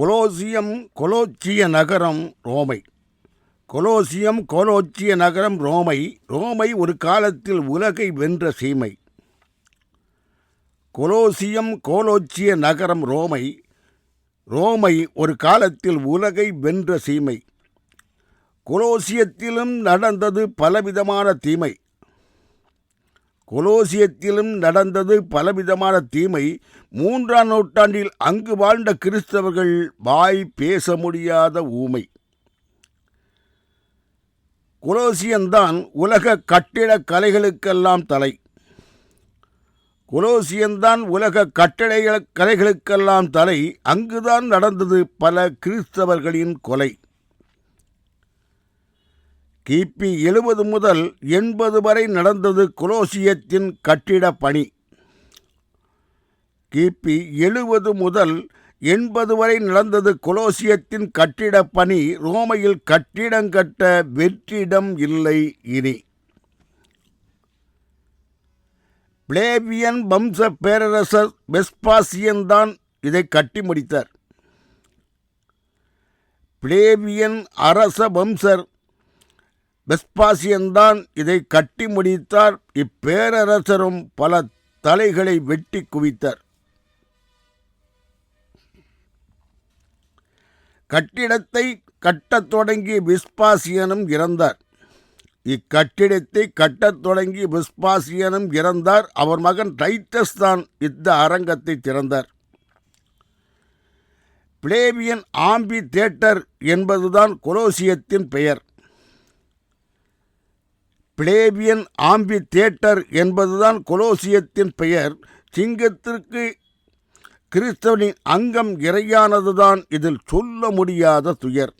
Colosseum கொலோச்சிய நகரம் ரோமை. Colosseum கொலோச்சிய நகரம் ரோமை. ரோமை ஒரு காலத்தில் உலகை வென்ற சீமை. கொலோசியம் கோலோச்சிய நகரம் ரோமை. ரோமை ஒரு காலத்தில் உலகை வென்ற சீமை. கொலோசியத்திலும் நடந்தது பலவிதமான தீமை. கொலோசியத்திலும் நடந்தது பலவிதமான தீமை. மூன்றாம் நூற்றாண்டில் அங்கு வாழ்ந்த கிறிஸ்தவர்கள் வாய் பேச முடியாத ஊமை. கொலோசியன்தான் உலக கட்டிடக் கலைகளுக்கெல்லாம் தலை. கொலோசியன்தான் உலக கட்டிட கலைகளுக்கெல்லாம் தலை. அங்குதான் நடந்தது பல கிறிஸ்தவர்களின் கொலை. கிபி எழுபது முதல் எண்பது வரை நடந்தது குரோசியத்தின் கட்டிட பணி. கிபி எழுபது முதல் எண்பது வரை நடந்தது குலோசியத்தின் கட்டிட பணி. ரோமையில் கட்டிடம் கட்ட வெற்றிடம் இல்லை இனி. பிளேவியன் வம்ச பேரரசர் வெஸ்பாசியன் தான் இதை கட்டி முடித்தார். பிளேவியன் அரச வம்சர் வெஸ்பாசியன்தான் இதை கட்டி முடித்தார். இப்பேரரசரும் பல தலைகளை வெட்டி குவித்தார். கட்டிடத்தை கட்டத் தொடங்கிய விஸ்பாசியனும் இறந்தார். இக்கட்டிடத்தை கட்டத் தொடங்கி விஸ்பாசியனும் இறந்தார். அவர் மகன் டைட்டஸ் தான் இந்த அரங்கத்தை திறந்தார். பிளேவியன் ஆம்பி தேட்டர் என்பதுதான் கொலோசியத்தின் பெயர். பிளேபியன் ஆம்பி தேட்டர் என்பதுதான் கொலோசியத்தின் பெயர். சிங்கத்திற்கு கிறிஸ்தவனின் அங்கம் இறையானதுதான் இதில் சொல்ல முடியாத துயர்.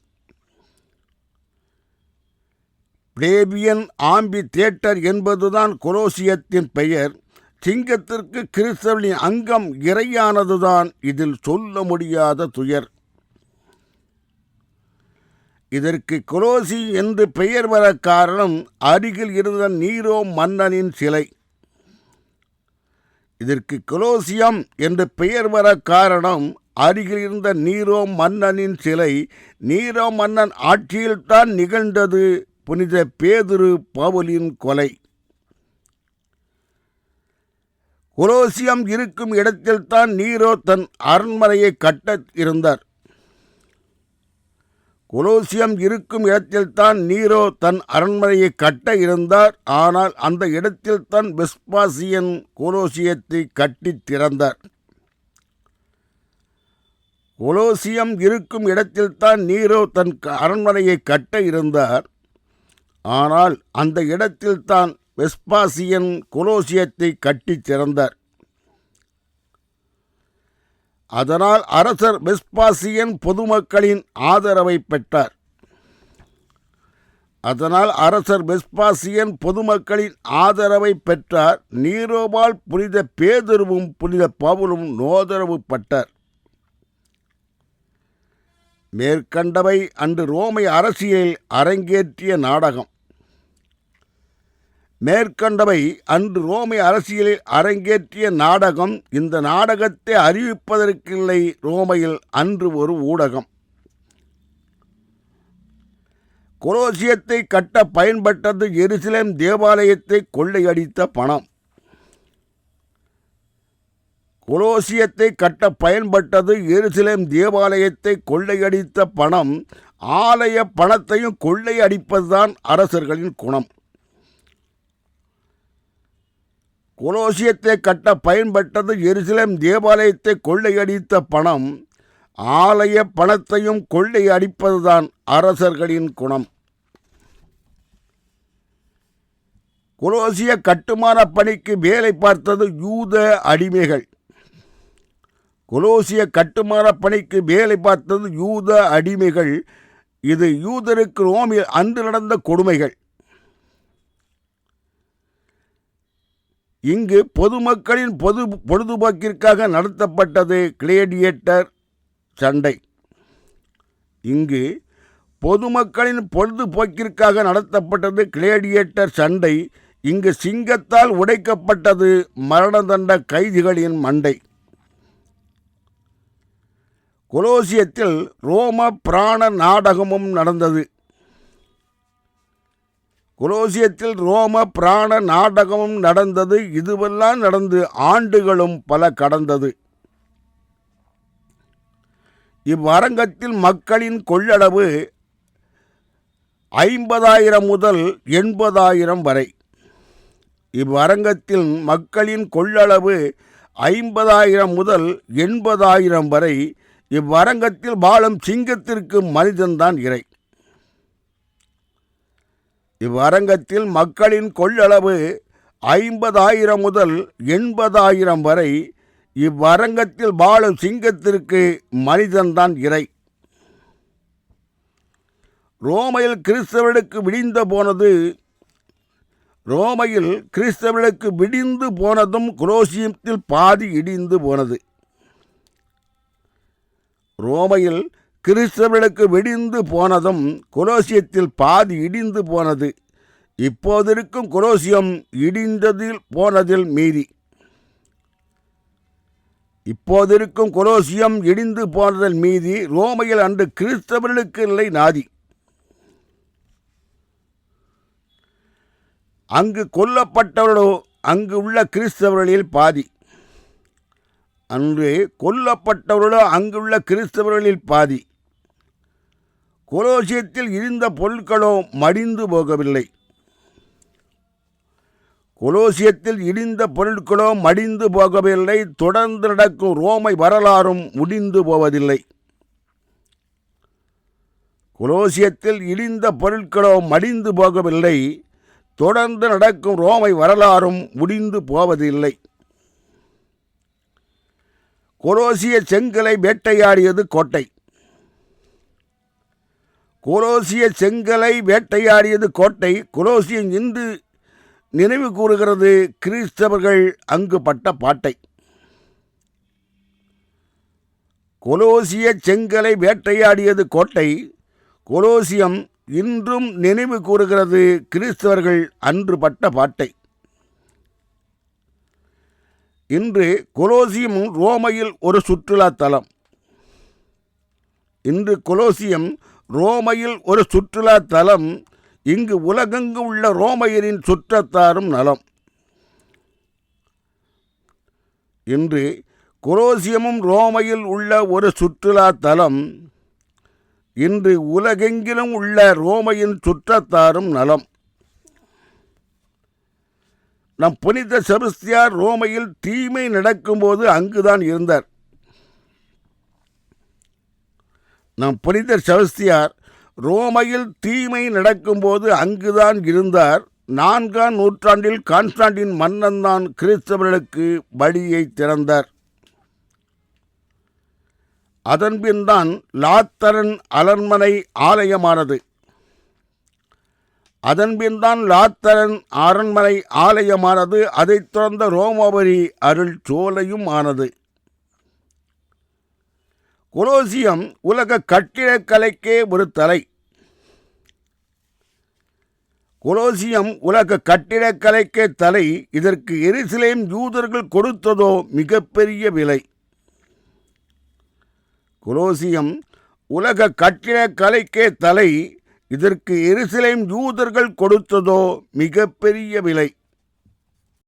பிளேபியன் ஆம்பி தேட்டர் என்பதுதான் கொலோசியத்தின் பெயர். சிங்கத்திற்கு கிறிஸ்தவனின் அங்கம் இறையானதுதான் இதில் சொல்ல முடியாத துயர். இதற்கு குரோசி என்று பெயர் வர காரணம் அருகில் இருந்த நீரோ மன்னனின் சிலை. இதற்கு கொலோசியம் என்று பெயர் வர காரணம் அருகில் இருந்த நீரோ மன்னனின் சிலை நீரோ மன்னன் ஆட்சியில்தான் நிகழ்ந்தது புனித பேதுரு பவுலின் கொலை. கொலோசியம் இருக்கும் இடத்தில்தான் நீரோ தன் அரண்மனையை கட்ட இருந்தார். கொலோசியம் இருக்கும் இடத்தில்தான் நீரோ தன் அரண்மனையை கட்ட இருந்தார். ஆனால் அந்த இடத்தில்தான் வெஸ்பாசியன் கொலோசியத்தை கட்டித் திறந்தார். கொலோசியம் இருக்கும் இடத்தில்தான் நீரோ தன் அரண்மனையை கட்ட இருந்தார். ஆனால் அந்த இடத்தில்தான் வெஸ்பாசியன் கொலோசியத்தை கட்டித் திறந்தார். அதனால் அரசர் வெஸ்பாசியன் பொதுமக்களின் ஆதரவை பெற்றார். அதனால் அரசர் வெஸ்பாசியன் பொதுமக்களின் ஆதரவை பெற்றார். நீரோபால் புனித பேதுருவும் புனித பவுலும் நோதரவு பட்டார். மேற்கண்டவை அன்று ரோமை அரசியலில் அரங்கேற்றிய நாடகம். மேற்கண்டவை அன்று ரோமை அரசியலில் அரங்கேற்றிய நாடகம். இந்த நாடகத்தை அறிவிப்பதற்கில்லை ரோமையில் அன்று ஒரு ஊடகம். கொலோசியத்தை கட்ட பயன்பட்டது எருசலேம் தேவாலயத்தை கொள்ளையடித்த பணம். கொலோசியத்தை கட்ட பயன்பட்டது எருசலேம் தேவாலயத்தை கொள்ளையடித்த பணம். ஆலய பணத்தையும் கொள்ளையடிப்பதுதான் அரசர்களின் குணம். கொலோசியத்தை கட்ட பயன்பட்டது எருசலேம் தேவாலயத்தை கொள்ளையடித்த பணம் ஆலய பணத்தையும் கொள்ளையடிப்பதுதான் அரசர்களின் குணம். குரோசிய கட்டுமான பணிக்கு வேலை பார்த்தது யூத அடிமைகள். குலோசிய கட்டுமான பணிக்கு வேலை பார்த்தது யூத அடிமைகள். இது யூதருக்கு ரோமில் அன்று நடந்த கொடுமைகள். இங்கு பொதுமக்களின் பொது பொழுதுபோக்கிற்காக நடத்தப்பட்டது கிளேடியேட்டர் சண்டை. இங்கு பொதுமக்களின் பொழுதுபோக்கிற்காக நடத்தப்பட்டது கிளேடியேட்டர் சண்டை. இங்கு சிங்கத்தால் உடைக்கப்பட்டது மரண தண்ட கைதிகளின் மண்டை. கொலோசியத்தில் ரோம பிராண நாடகமும் நடந்தது. குலோசியத்தில் ரோம பிராண நாடகமும் நடந்தது. இதுவெல்லாம் நடந்து ஆண்டுகளும் பல கடந்தது. இவ்வரங்கத்தில் மக்களின் கொள்ளளவு ஐம்பதாயிரம் முதல் எண்பதாயிரம் வரை. இவ்வரங்கத்தில் மக்களின் கொள்ளளவு ஐம்பதாயிரம் முதல் எண்பதாயிரம் வரை. இவ்வரங்கத்தில் வாழும் சிங்கத்திற்கு மனிதன்தான் இறை. இவ்வரங்கத்தில் மக்களின் கொள்ளளவு ஐம்பதாயிரம் முதல் எண்பதாயிரம் வரை இவ்வரங்கத்தில் வாழும் சிங்கத்திற்கு மனிதன்தான் இறை. ரோமையில் கிறிஸ்தவர்களுக்கு விடிந்த போனது ரோமையில் கிறிஸ்தவர்களுக்கு விடிந்து போனதும் குரோசியத்தில் பாதி இடிந்து போனது. ரோமையில் கிறிஸ்தவர்களுக்கு விடிந்து போனதும் குரோசியத்தில் பாதி இடிந்து போனது. இப்போதிருக்கும் குரோசியம் இடிந்ததில் போனதில் மீதி இப்போதிருக்கும் குரோசியம் இடிந்து போனதன் மீதி ரோமையில் அன்று கிறிஸ்தவர்களுக்கு இல்லை நாதி. அங்கு கொல்லப்பட்டவர்களோ அங்கு உள்ள கிறிஸ்தவர்களில் பாதி. அன்று கொல்லப்பட்டவர்களோ அங்குள்ள கிறிஸ்தவர்களில் பாதி. கொலோசியத்தில் இருந்த பொருட்களோ மடிந்து போகவில்லை. கொலோசியத்தில் இடிந்த பொருட்களோ மடிந்து போகவில்லை. தொடர்ந்து நடக்கும் ரோமை வரலாறும் முடிந்து போவதில்லை. கொலோசியத்தில் இடிந்த பொருட்களோ மடிந்து போகவில்லை. தொடர்ந்து நடக்கும் ரோமை வரலாறும் முடிந்து போவதில்லை. கொலோசிய செங்கலை வேட்டையாடியது கோட்டை. கொலோசிய செங்கலை வேட்டையாடியது கோட்டை கொலோசியம் இன்று நினைவு கூறுகிறது கிறிஸ்தவர்கள் அங்கு பட்ட பாட்டை. கொலோசிய செங்கலை வேட்டையாடியது கோட்டை கொலோசியம் இன்றும் நினைவு கூறுகிறது கிறிஸ்தவர்கள் அன்று பட்ட பாட்டை. இன்று கொலோசியம் ரோமையில் ஒரு சுற்றுலா தலம். இன்று கொலோசியம் ரோமையில் ஒரு சுற்றுலா தலம் இங்கு உலகெங்கு உள்ள ரோமையரின் சுற்றத்தாரும் நலம். இன்று குரோசியமும் ரோமையில் உள்ள ஒரு சுற்றுலா தலம் இன்று உலகெங்கிலும் உள்ள ரோமையின் சுற்றத்தாரும் நலம். நம் புனித செபஸ்தியார் ரோமையில் தீமை நடக்கும்போது அங்குதான் இருந்தார். நம் புனித சவஸ்தியார் ரோமையில் தீமை நடக்கும்போது அங்குதான் இருந்தார். நான்காம் நூற்றாண்டில் கான்ஸ்டாண்டின் மன்னன்தான் கிறிஸ்தவர்களுக்கு வழியை திறந்தார். அதன்பின்தான் லாத்தரன் அலர்மனை ஆலயமானது. அதன்பின்தான் லாத்தரன் அரண்மனை ஆலயமானது. அதைத் தொடர்ந்த ரோமபுரி அருள் சோலையும் ஆனது. கொலோசியம் உலக கட்டிடக்கலைக்கே ஒரு தலை. கொலோசியம் உலக கட்டிடக்கலைக்கே தலை. இதற்கு எரிசிலேம் யூதர்கள் கொடுத்ததோ மிகப்பெரிய விலை. கொலோசியம் உலக கட்டிடக்கலைக்கே தலை. இதற்கு எரிசிலேம் யூதர்கள் கொடுத்ததோ மிகப்பெரிய விலை.